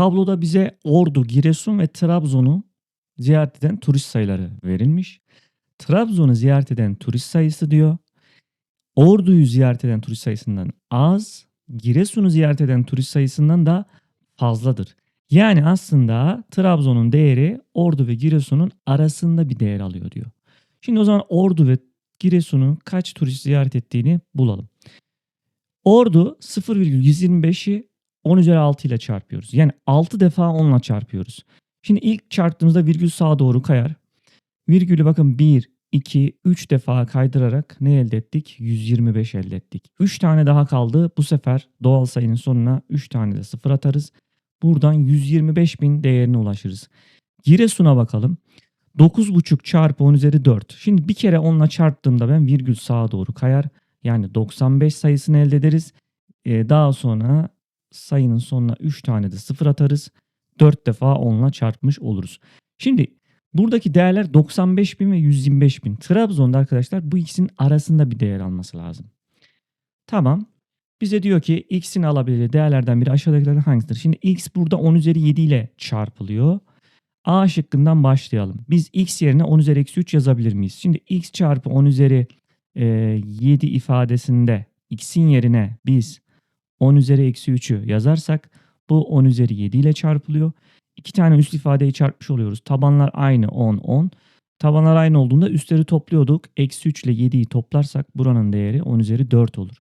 Tabloda bize Ordu, Giresun ve Trabzon'u ziyaret eden turist sayıları verilmiş. Trabzon'u ziyaret eden turist sayısı diyor. Ordu'yu ziyaret eden turist sayısından az, Giresun'u ziyaret eden turist sayısından da fazladır. Yani aslında Trabzon'un değeri Ordu ve Giresun'un arasında bir değer alıyor diyor. Şimdi o zaman Ordu ve Giresun'u kaç turist ziyaret ettiğini bulalım. Ordu 0,125'i 10 üzeri 6 ile çarpıyoruz. Yani 6 defa 10 ile çarpıyoruz. Şimdi ilk çarptığımızda virgül sağa doğru kayar. Virgülü bakın 1, 2, 3 defa kaydırarak ne elde ettik? 125 elde ettik. 3 tane daha kaldı. Bu sefer doğal sayının sonuna 3 tane de sıfır atarız. Buradan 125 bin değerine ulaşırız. Giresun'a bakalım. 9,5 çarpı 10 üzeri 4. Şimdi bir kere 10'la çarptığımda ben virgül sağa doğru kayar. Yani 95 sayısını elde ederiz. Ee, daha sonra sayının sonuna 3 tane de sıfır atarız. 4 defa 10'la çarpmış oluruz. Şimdi buradaki değerler 95 bin ve 125 bin. Trabzon'da arkadaşlar bu ikisinin arasında bir değer alması lazım. Tamam. Bize diyor ki x'in alabileceği değerlerden biri aşağıdakilerden hangisidir? Şimdi x burada 10 üzeri 7 ile çarpılıyor. A şıkkından başlayalım. Biz x yerine 10 üzeri eksi 3 yazabilir miyiz? Şimdi x çarpı 10 üzeri e, 7 ifadesinde x'in yerine biz 10 üzeri eksi 3'ü yazarsak bu 10 üzeri 7 ile çarpılıyor. İki tane üst ifadeyi çarpmış oluyoruz. Tabanlar aynı 10 10. Tabanlar aynı olduğunda üstleri topluyorduk. Eksi 3 ile 7'yi toplarsak buranın değeri 10 üzeri 4 olur.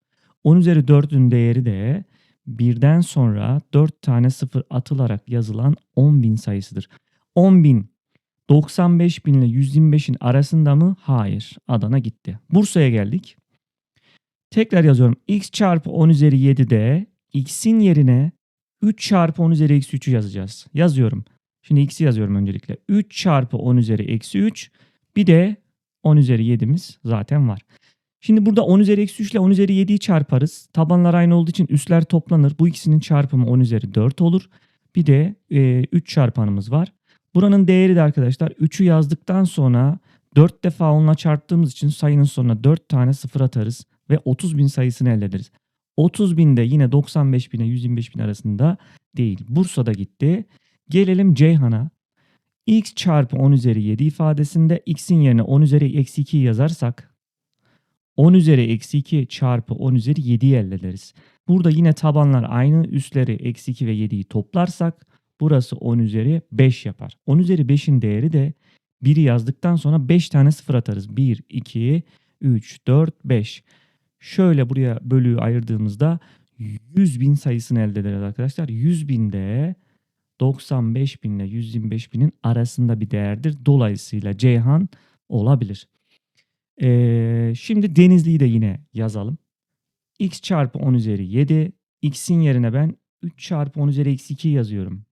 10 üzeri 4'ün değeri de birden sonra 4 tane sıfır atılarak yazılan 10.000 sayısıdır. 10.000 95 bin ile 125'in arasında mı? Hayır. Adana gitti. Bursa'ya geldik. Tekrar yazıyorum. x çarpı 10 üzeri 7'de x'in yerine 3 çarpı 10 üzeri eksi 3'ü yazacağız. Yazıyorum. Şimdi x'i yazıyorum öncelikle. 3 çarpı 10 üzeri eksi 3. Bir de 10 üzeri 7'miz zaten var. Şimdi burada 10 üzeri eksi 3 ile 10 üzeri 7'yi çarparız. Tabanlar aynı olduğu için üstler toplanır. Bu ikisinin çarpımı 10 üzeri 4 olur. Bir de e, 3 çarpanımız var. Buranın değeri de arkadaşlar 3'ü yazdıktan sonra 4 defa 10'la çarptığımız için sayının sonuna 4 tane sıfır atarız ve 30 bin sayısını elde ederiz. 30 bin de yine 95 bine 125 bin arasında değil. Bursa'da gitti. Gelelim Ceyhan'a. x çarpı 10 üzeri 7 ifadesinde x'in yerine 10 üzeri eksi 2'yi yazarsak 10 üzeri eksi 2 çarpı 10 üzeri 7'yi elde ederiz. Burada yine tabanlar aynı. Üstleri eksi 2 ve 7'yi toplarsak burası 10 üzeri 5 yapar. 10 üzeri 5'in değeri de 1'i yazdıktan sonra 5 tane sıfır atarız. 1, 2, 3, 4, 5. Şöyle buraya bölüğü ayırdığımızda 100 bin sayısını elde ederiz arkadaşlar. 100 binde 95 bin ile 125 binin arasında bir değerdir. Dolayısıyla Ceyhan olabilir. Ee, şimdi Denizli'yi de yine yazalım. x çarpı 10 üzeri 7. x'in yerine ben 3 çarpı 10 üzeri eksi 2 yazıyorum.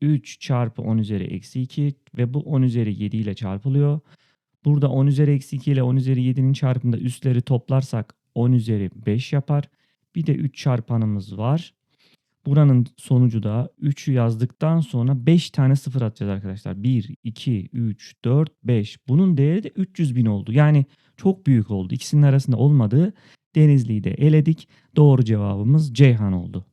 3 çarpı 10 üzeri eksi 2 ve bu 10 üzeri 7 ile çarpılıyor. Burada 10 üzeri eksi 2 ile 10 üzeri 7'nin çarpımında üstleri toplarsak 10 üzeri 5 yapar. Bir de 3 çarpanımız var. Buranın sonucu da 3'ü yazdıktan sonra 5 tane sıfır atacağız arkadaşlar. 1, 2, 3, 4, 5. Bunun değeri de 300 bin oldu. Yani çok büyük oldu. İkisinin arasında olmadığı Denizli'yi de eledik. Doğru cevabımız Ceyhan oldu.